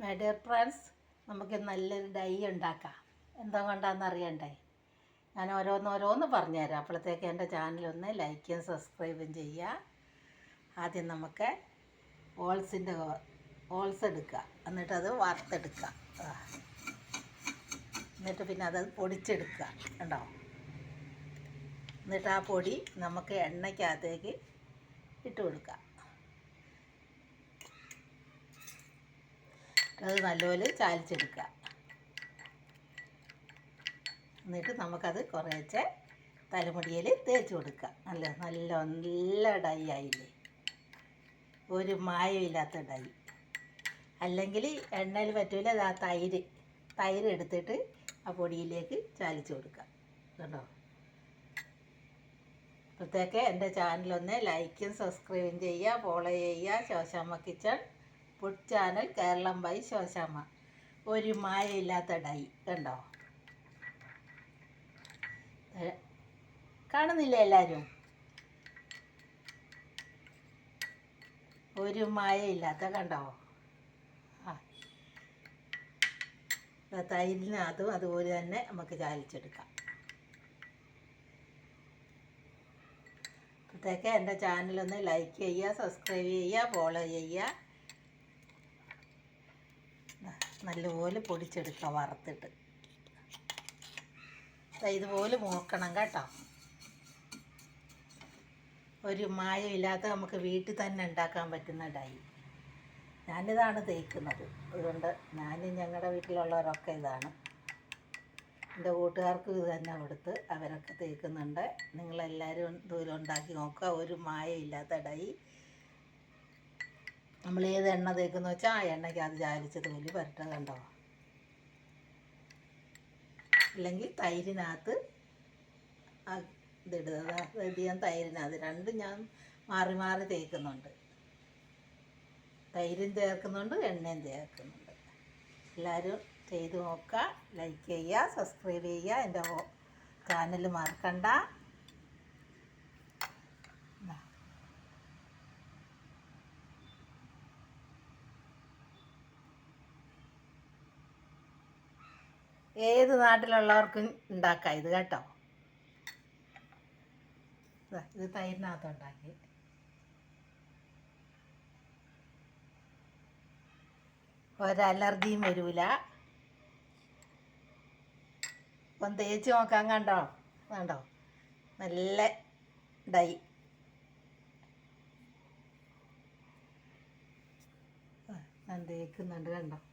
My dear friends നമുക്ക് നല്ലൊരു dye ഉണ്ടാക്കാം. എന്താ കൊണ്ടാന്ന് അറിയണ്ടേ? ഞാൻ ഓരോന്നോരോന്ന് പറഞ്ഞുതരാം. അപ്പോഴത്തേക്ക് എന്റെ ചാനലൊന്ന് ലൈക്കും സബ്സ്ക്രൈബും ചെയ്യുക. ആദ്യം നമുക്ക് ഓൾസിന്റെ ഓൾസ് എടുക്കുക. എന്നിട്ടത് വറുത്തെടുക്കുക. ആ. എന്നിട്ട് പിന്നെ അത് പൊടിച്ചെടുക്കുക. ഉണ്ടോ എന്നിട്ട് ആ പൊടി നമുക്ക് എണ്ണയ്ക്കകത്തേക്ക് ഇട്ട് കൊടുക്കുക. അത് നല്ലപോലെ ചാലിച്ചെടുക്കുക. എന്നിട്ട് നമുക്കത് കുറേച്ചെ തലമുടിയിൽ തേച്ച് കൊടുക്കുക. നല്ല നല്ല നല്ല ഡൈ ആയില്ലേ? ഒരു മായമില്ലാത്ത ഡൈ. അല്ലെങ്കിൽ എണ്ണയിൽ പറ്റൂല അത് ആ തൈര്. തൈര് എടുത്തിട്ട് ആ പൊടിയിലേക്ക് ചാലിച്ച് കൊടുക്കുക. കണ്ടോ? അപ്പോഴത്തേക്ക് എന്റെ ചാനലൊന്ന് ലൈക്കും സബ്സ്ക്രൈബും ചെയ്യുക ഫോളോ ചെയ്യുക. Soshamma kitchen. Food channel Keralam by Soshamma ഒരു മായയില്ലാത്ത ഡൈ കണ്ടോ? കാണുന്നില്ല എല്ലാവരും ഒരു മായയില്ലാത്ത കണ്ടോ? ആ. ദാ തൈരിനകത്തും അതുപോലെ തന്നെ നമുക്ക് ചാലിച്ചെടുക്കാം. അപ്പോഴത്തേക്ക് എന്റെ ചാനലൊന്ന് ലൈക്ക് ചെയ്യുക സബ്സ്ക്രൈബ് ചെയ്യുക ഫോളോ ചെയ്യുക. നല്ലപോലെ പൊടിച്ചെടുക്കുക വറുത്തിട്ട്. ഇതുപോലെ മൂക്കണം കേട്ടോ. ഒരു മായമില്ലാത്ത നമുക്ക് വീട്ടിൽ തന്നെ ഉണ്ടാക്കാൻ പറ്റുന്ന ഡൈ. ഞാനിതാണ് തേക്കുന്നത്. അതുകൊണ്ട് ഞാൻ ഞങ്ങളുടെ വീട്ടിലുള്ളവരൊക്കെ ഇതാണ്. എന്റെ കൂട്ടുകാർക്കും ഇത് തന്നെ കൊടുത്ത് അവരൊക്കെ തേക്കുന്നുണ്ട്. നിങ്ങളെല്ലാവരും ഇതുപോലെ ഉണ്ടാക്കി നോക്കുക. ഒരു മായമില്ലാത്ത ഡൈ. നമ്മൾ ഏത് എണ്ണ തേക്കുന്ന വെച്ചാൽ ആ എണ്ണയ്ക്ക് അത് ചാലിച്ചതുപോലെ പുരട്ടുക കണ്ടോ? അല്ലെങ്കിൽ തൈരിനകത്ത് ഇതിടുക ഇത് ഞാൻ തൈരിനകത്ത് രണ്ടും ഞാൻ മാറി മാറി തേക്കുന്നുണ്ട്. തൈരും ചേർക്കുന്നുണ്ട് എണ്ണയും ചേർക്കുന്നുണ്ട്. എല്ലാവരും ചെയ്ത് നോക്കുക ലൈക്ക് ചെയ്യുക സബ്സ്ക്രൈബ് ചെയ്യുക. എന്റെ ചാനൽ മറക്കണ്ട. ഏത് നാട്ടിലുള്ളവർക്കും ഉണ്ടാക്കാം ഇത് കേട്ടോ. ഇത് തൈരിനകത്ത് ഉണ്ടാക്കി ഒരലർജിയും വരൂല. ഒന്ന് തേച്ച് നോക്കാൻ കണ്ടോ? കണ്ടോ? നല്ല ഡൈ. ഞാൻ തേക്കുന്നുണ്ട് കണ്ടോ?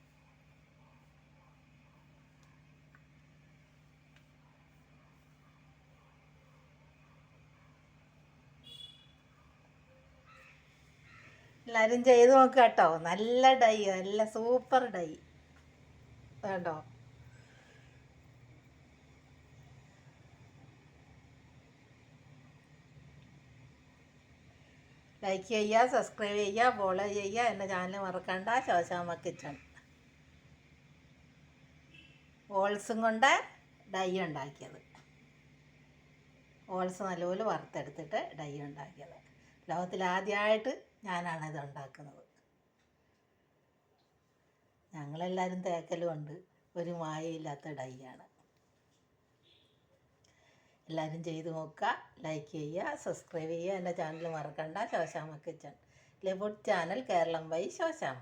എല്ലാവരും ചെയ്ത് നോക്കുക കേട്ടോ. നല്ല ഡൈ നല്ല സൂപ്പർ ഡൈ. വേണ്ടോ? ലൈക്ക് ചെയ്യുക സബ്സ്ക്രൈബ് ചെയ്യുക ഫോളോ ചെയ്യുക എന്റെ ചാനൽ മറക്കണ്ട. ശോശാമ കിച്ചൺ ഓൾസും കൊണ്ട് ഡൈ ഉണ്ടാക്കിയത്. ഓൾസ് നല്ലപോലെ വറുത്തെടുത്തിട്ട് ഡൈ ഉണ്ടാക്കിയത്. ലോകത്തിൽ ആദ്യമായിട്ട് ഞാനാണ് ഇത് ഉണ്ടാക്കുന്നത്. ഞങ്ങളെല്ലാവരും തേക്കലും ഉണ്ട് ഒരു മായയില്ലാത്ത ഡൈയാണ്. എല്ലാവരും ചെയ്ത് നോക്കുക ലൈക്ക് ചെയ്യുക സബ്സ്ക്രൈബ് ചെയ്യുക. എന്റെ ചാനൽ മറക്കണ്ട ശോശാമ കിച്ചൺ. ലെഫുഡ് ചാനൽ കേരളം ബൈ ശോശാമ